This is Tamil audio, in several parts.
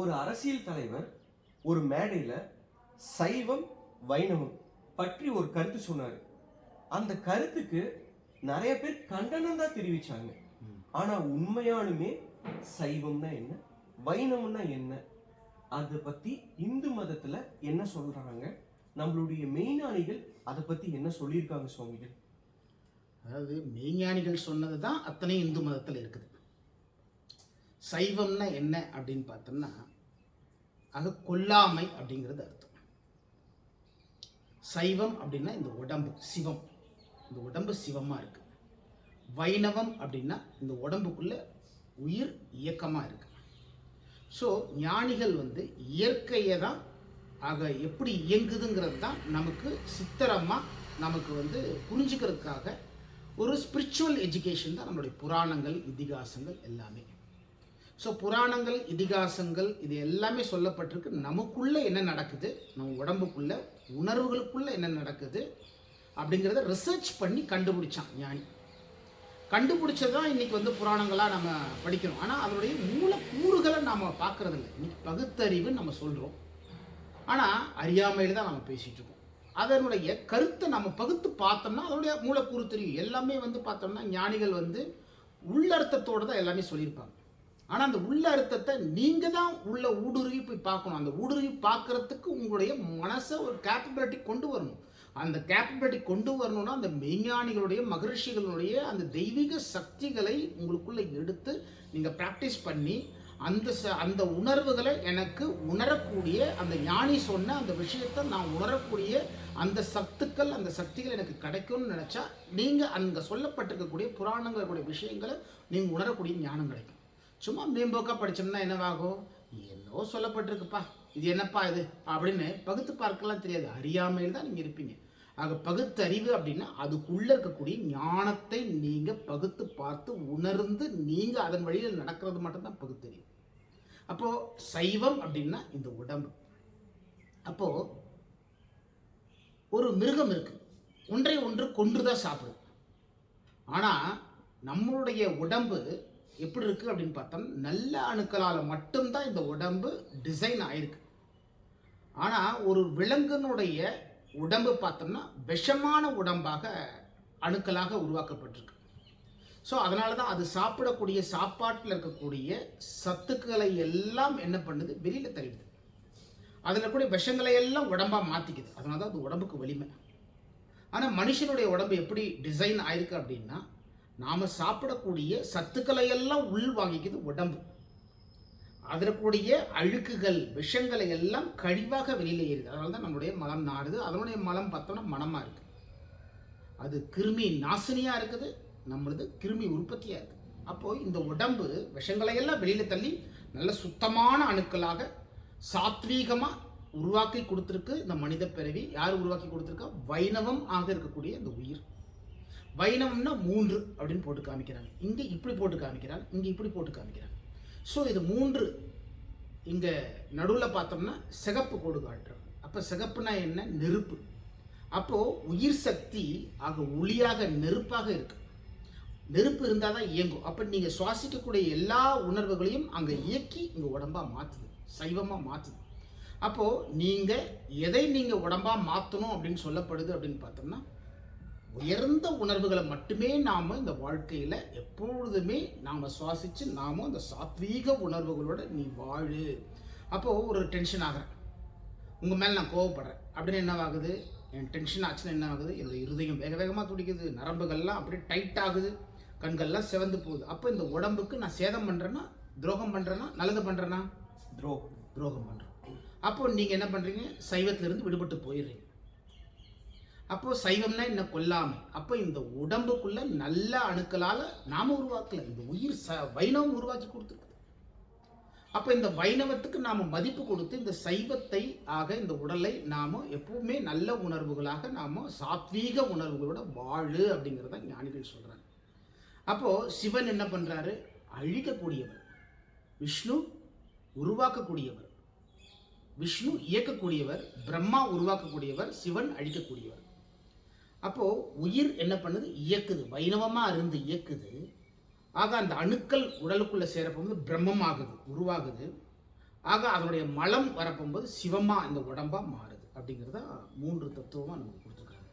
ஒரு அரசியல் தலைவர் ஒரு மேடையில் சைவம் வைணவம் பற்றி ஒரு கருத்து சொன்னார். அந்த கருத்துக்கு நிறைய பேர் கண்டனம் தான் தெரிவிச்சாங்க. ஆனால் உண்மையாலுமே சைவம்னா என்ன வைணவம்னா என்ன அதை பற்றி இந்து மதத்தில் என்ன சொல்கிறாங்க நம்மளுடைய மெய்ஞானிகள் அதை பற்றி என்ன சொல்லியிருக்காங்க சுவாமிகள் அதாவது மெய்ஞானிகள் சொன்னது தான் அத்தனை இந்து மதத்தில் இருக்குது. சைவம்னா என்ன அப்படின்னு பார்த்தோம்னா அது கொல்லாமை அப்படிங்கிறது அர்த்தம். சைவம் அப்படின்னா இந்த உடம்பு சிவம். இந்த உடம்பு சிவமாக இருக்கு. வைணவம் அப்படின்னா இந்த உடம்புக்குள்ள உயிர் இயக்கமாக இருக்கு. ஸோ ஞானிகள் வந்து இயற்கையை தான் ஆக எப்படி இயங்குதுங்கிறது தான் நமக்கு சித்திரமாக நமக்கு வந்து புரிஞ்சுக்கிறதுக்காக ஒரு ஸ்பிரிச்சுவல் எஜுகேஷன் தான் நம்மளுடைய புராணங்கள் இதிகாசங்கள் எல்லாமே. ஸோ புராணங்கள் இதிகாசங்கள் இது எல்லாமே சொல்லப்பட்டிருக்கு. நமக்குள்ளே என்ன நடக்குது? நம்ம உடம்புக்குள்ள உணர்வுகளுக்குள்ளே என்ன நடக்குது? அப்படிங்கிறத ரிசர்ச் பண்ணி கண்டுபிடிச்சான் ஞானி. கண்டுபிடிச்சது தான் இன்றைக்கி வந்து புராணங்களாக நம்ம படிக்கிறோம். ஆனால் அதனுடைய மூலக்கூறுகளை நாம் பார்க்கறது இல்லை இன்னைக்கு பகுத்தறிவுன்னு நம்ம சொல்கிறோம் ஆனால் அறியாமையில் தான் நம்ம பேசிகிட்ருக்கோம் அதனுடைய கருத்தை நம்ம பகுத்து பார்த்தோம்னா அதனுடைய மூலக்கூறு தெரியும். எல்லாமே வந்து பார்த்தோம்னா ஞானிகள் வந்து உள்ளர்த்தத்தோடு தான் எல்லாமே சொல்லியிருப்பாங்க. ஆனால் அந்த உள்ள அர்த்தத்தை நீங்கள் தான் உள்ள ஊடுருவி போய் பார்க்கணும். அந்த ஊடுருவி பார்க்கறதுக்கு உங்களுடைய மனசை ஒரு கேப்பபிலிட்டி கொண்டு வரணும். அந்த கேப்பபிலிட்டி கொண்டு வரணும்னா அந்த மெய்ஞானிகளுடைய மகரிஷிகளுடைய அந்த தெய்வீக சக்திகளை உங்களுக்குள்ளே எடுத்து நீங்கள் ப்ராக்டிஸ் பண்ணி அந்த ச அந்த உணர்வுகளை எனக்கு உணரக்கூடிய அந்த ஞானி சொன்ன அந்த விஷயத்தை நான் உணரக்கூடிய அந்த சத்துக்கள் அந்த சக்திகள் எனக்கு கிடைக்கும்னு நினச்சா நீங்கள் அங்கே சொல்லப்பட்டிருக்கக்கூடிய புராணங்களுடைய விஷயங்களை நீங்கள் உணரக்கூடிய ஞானம் கிடைக்கும். சும்மா மேம்போக்காக படித்தோம்னா என்னவாகும்? என்னோ சொல்லப்பட்டிருக்குப்பா. இது என்னப்பா இது? அப்படின்னு பகுத்து பார்க்கலாம் தெரியாது. அறியாமையில் தான் நீங்கள் இருப்பீங்க. ஆக பகுத்தறிவு அப்படின்னா அதுக்குள்ளே இருக்கக்கூடிய ஞானத்தை நீங்கள் பகுத்து பார்த்து உணர்ந்து நீங்கள் அதன் வழியில் நடக்கிறது மட்டும்தான் பகுத்தறிவு அப்போது சைவம் அப்படின்னா இந்த உடம்பு. அப்போது ஒரு மிருகம் இருக்குது ஒன்றை ஒன்று கொன்று தான் சாப்பிடும். ஆனால் நம்மளுடைய உடம்பு எப்படி இருக்குது அப்படின்னு பார்த்தோம் நல்ல அணுக்களால் மட்டும்தான் இந்த உடம்பு டிசைன் ஆயிருக்கு. ஆனால் ஒரு விலங்கினுடைய உடம்பு பார்த்தோம்னா விஷமான உடம்பாக அணுக்களாக உருவாக்கப்பட்டிருக்கு. ஸோ அதனால தான் அது சாப்பிடக்கூடிய சாப்பாட்டில் இருக்கக்கூடிய சத்துக்களை எல்லாம் என்ன பண்ணுது? வெளியில் தள்ளிடுது. அதில் கூட விஷங்களை எல்லாம் உடம்பாக மாற்றிக்குது அதனால தான் அது உடம்புக்கு வலிமை. ஆனால் மனுஷனுடைய உடம்பு எப்படி டிசைன் ஆயிருக்கு அப்படின்னா நாம் சாப்பிடக்கூடிய சத்துக்களை எல்லாம் உள் வாங்கிக்குது உடம்பு. அதற்குடைய அழுக்குகள் விஷங்களை எல்லாம் கழிவாக வெளியில் ஏறுது. அதனால தான் நம்மளுடைய மலம் நாடுது அதனுடைய மலம் பார்த்தோம்னா மனமாக இருக்குது அது கிருமி நாசினியாக இருக்குது. நம்மளது கிருமி உற்பத்தியாக இருக்குது அப்போது இந்த உடம்பு விஷங்களை எல்லாம் வெளியில் தள்ளி நல்ல சுத்தமான அணுக்களாக சாத்வீகமாக உருவாக்கி கொடுத்துருக்கு இந்த மனித பிறவி. யார் உருவாக்கி கொடுத்துருக்கா? வைணவம் ஆக இருக்கக்கூடிய இந்த உயிர். வைணவம்னா மூன்று அப்படின்னு போட்டு காமிக்கிறாங்க. இங்கே இப்படி போட்டு காமிக்கிறாங்க இங்கே இப்படி போட்டு காமிக்கிறாங்க. ஸோ இது மூன்று இங்கே நடுவில் பார்த்தோம்னா சிகப்பு கோடு காட்டுறாங்க. அப்போ சிகப்புனா என்ன? நெருப்பு. அப்போது உயிர் சக்தி ஆக ஒளியாக நெருப்பாக இருக்கு. நெருப்பு இருந்தால் தான் இயங்கும். அப்போ நீங்கள் சுவாசிக்கக்கூடிய எல்லா உணர்வுகளையும் அங்கே இயக்கி இங்கே உடம்பாக மாற்றுது சைவமாக மாற்றுது அப்போது நீங்கள் எதை நீங்கள் உடம்பாக மாற்றணும் அப்படின்னு சொல்லப்படுது அப்படின்னு பார்த்தோம்னா உயர்ந்த உணர்வுகளை மட்டுமே நாம் இந்த வாழ்க்கையில் எப்பொழுதுமே நாம் சுவாசித்து நாமும் அந்த சாத்வீக உணர்வுகளோட நீ வாழு. அப்போது ஒரு டென்ஷன் ஆகிறேன். உங்கள் மேலே நான் கோவப்படுறேன். அப்படின்னு என்னவாகுது? என் டென்ஷன் ஆச்சுன்னா என்ன ஆகுது என்னுடைய இருதயம் வேக வேகமாக துடிக்குது. நரம்புகள்லாம் அப்படியே டைட் ஆகுது. கண்கள்லாம் சிவந்து போகுது. அப்போ இந்த உடம்புக்கு நான் சேதம் பண்ணுறேன்னா துரோகம் பண்ணுறேன்னா நல்லது பண்ணுறேன்னா துரோகம். துரோகம் பண்ணுறோம் அப்போ நீங்கள் என்ன பண்ணுறீங்க சைவத்திலிருந்து விடுபட்டு போயிடுறீங்க. அப்போ சைவம்னா என்ன? கொல்லாமை. அப்போ இந்த உடம்புக்குள்ள நல்ல அணுக்களால் நாம உருவாக்கல. இந்த உயிர் ச வைணவம் உருவாக்கி கொடுத்துருக்குது அப்போ இந்த வைணவத்துக்கு நாம் மதிப்பு கொடுத்து இந்த சைவத்தை ஆக இந்த உடலை நாம் எப்பவுமே நல்ல உணர்வுகளாக நாம் சாத்வீக உணர்வுகளோட வாழு அப்படிங்கிறத ஞானிகள் சொல்கிறாங்க அப்போது சிவன் என்ன பண்ணுறாரு அழிக்கக்கூடியவர். விஷ்ணு உருவாக்கக்கூடியவர். விஷ்ணு இயக்கக்கூடியவர். பிரம்மா உருவாக்கக்கூடியவர். சிவன் அழிக்கக்கூடியவர். அப்போது உயிர் என்ன பண்ணுது? இயக்குது. வைணவமாக இருந்து இயக்குது. ஆக அந்த அணுக்கள் உடலுக்குள்ளே சேரப்போது பிரம்மமாகுது உருவாகுது. ஆக அதனுடைய மலம் வரப்போகும்போது சிவமாக இந்த உடம்பாக மாறுது. அப்படிங்கிறத மூன்று தத்துவமாக நமக்கு கொடுத்துருக்காங்க.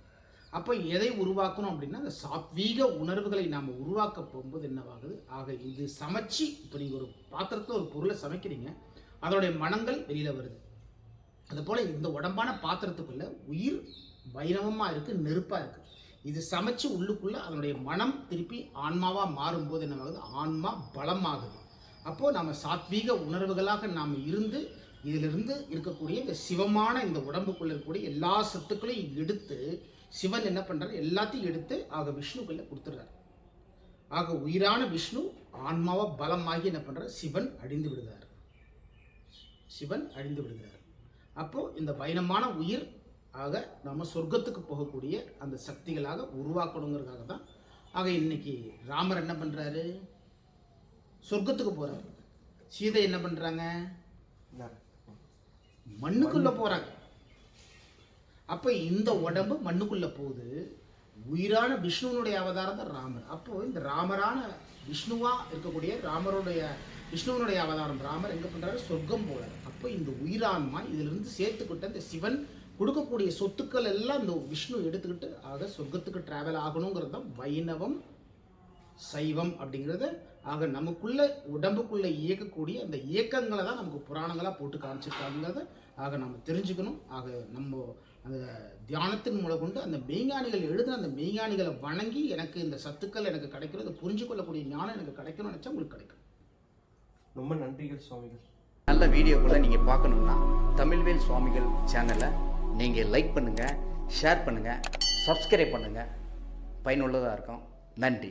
அப்போ எதை உருவாக்கணும் அப்படின்னா அந்த சாத்வீக உணர்வுகளை நாம் உருவாக்க போகும்போது என்னவாகுது? ஆக இது சமைச்சு இப்போ நீங்கள் ஒரு பாத்திரத்தில் ஒரு பொருளை சமைக்கிறீங்க அதனுடைய மனங்கள் வெளியில் வருது. அதுபோல் இந்த உடம்பான பாத்திரத்துக்குள்ள உயிர் வைரவமாக இருக்குது நெருப்பாக இருக்குது இது சமைச்சு உள்ளுக்குள்ளே அதனுடைய மனம் திருப்பி ஆன்மாவாக மாறும்போது என்னவாகுது ஆன்மா பலமாகுது. அப்போது நம்ம சாத்வீக உணர்வுகளாக நாம் இருந்து இதிலிருந்து இருக்கக்கூடிய இந்த சிவமான இந்த உடம்புக்குள்ள இருக்கக்கூடிய எல்லா சத்துக்களையும் எடுத்து சிவன் என்ன பண்ணுறாரு எல்லாத்தையும் எடுத்து ஆக விஷ்ணுக்குள்ளே கொடுத்துட்றாரு. ஆக உயிரான விஷ்ணு ஆன்மாவை பலமாகி என்ன பண்ணுறாரு சிவன் அழிந்து விடுகிறார். சிவன் அழிந்து விடுகிறார். அப்போது இந்த பயணமான உயிர் ஆக நம்ம சொர்க்கத்துக்கு போகக்கூடிய அந்த சக்திகளாக உருவாக்கணுங்கிறதுக்காக தான். ஆக இன்னைக்கு ராமர் என்ன பண்ணுறாரு சொர்க்கத்துக்கு போகிறாரு சீதை என்ன பண்ணுறாங்க மண்ணுக்குள்ளே போகிறாங்க அப்போ இந்த உடம்பு மண்ணுக்குள்ளே போகுது. உயிரான விஷ்ணுவனுடைய அவதாரம் தான் ராமர். அப்போ இந்த ராமரான விஷ்ணுவா இருக்கக்கூடிய ராமருடைய விஷ்ணுவனுடைய அவதாரம். ராமர் எங்கே பண்ணுறாரு சொர்க்கம் போகிறார் அப்போ இந்த உயிரான்மா இதிலிருந்து சேர்த்துக்கிட்ட இந்த சிவன் கொடுக்கக்கூடிய சொத்துக்கள் எல்லாம் இந்த விஷ்ணு எடுத்துக்கிட்டு ஆக சொர்க்கத்துக்கு டிராவல் ஆகணுங்கிறது தான் வைணவம் சைவம் அப்படிங்கிறத. ஆக நமக்குள்ள உடம்புக்குள்ள இயக்கக்கூடிய அந்த இயக்கங்களை தான் நமக்கு புராணங்களாக போட்டு காமிச்சிருக்காங்கிறத ஆக நம்ம தெரிஞ்சுக்கணும். ஆக நம்ம அந்த தியானத்தின் மூலம் கொண்டு அந்த மெய்ஞானிகள் எழுதின அந்த மெய்ஞானிகளை வணங்கி எனக்கு இந்த சத்துக்கள் எனக்கு கிடைக்கணும் அதை புரிஞ்சு கொள்ளக்கூடிய ஞானம் எனக்கு கிடைக்கணும்னு நினச்சா உங்களுக்கு கிடைக்கும். ரொம்ப நன்றிகள் சுவாமிகள். நல்ல வீடியோக்களை நீங்கள் பார்க்கணுன்னா தமிழ்வேல் சுவாமிகள் சேனலை நீங்கள் லைக் பண்ணுங்கள் ஷேர் பண்ணுங்கள் சப்ஸ்கிரைப் பண்ணுங்கள் பயனுள்ளதாக இருக்கும். நன்றி.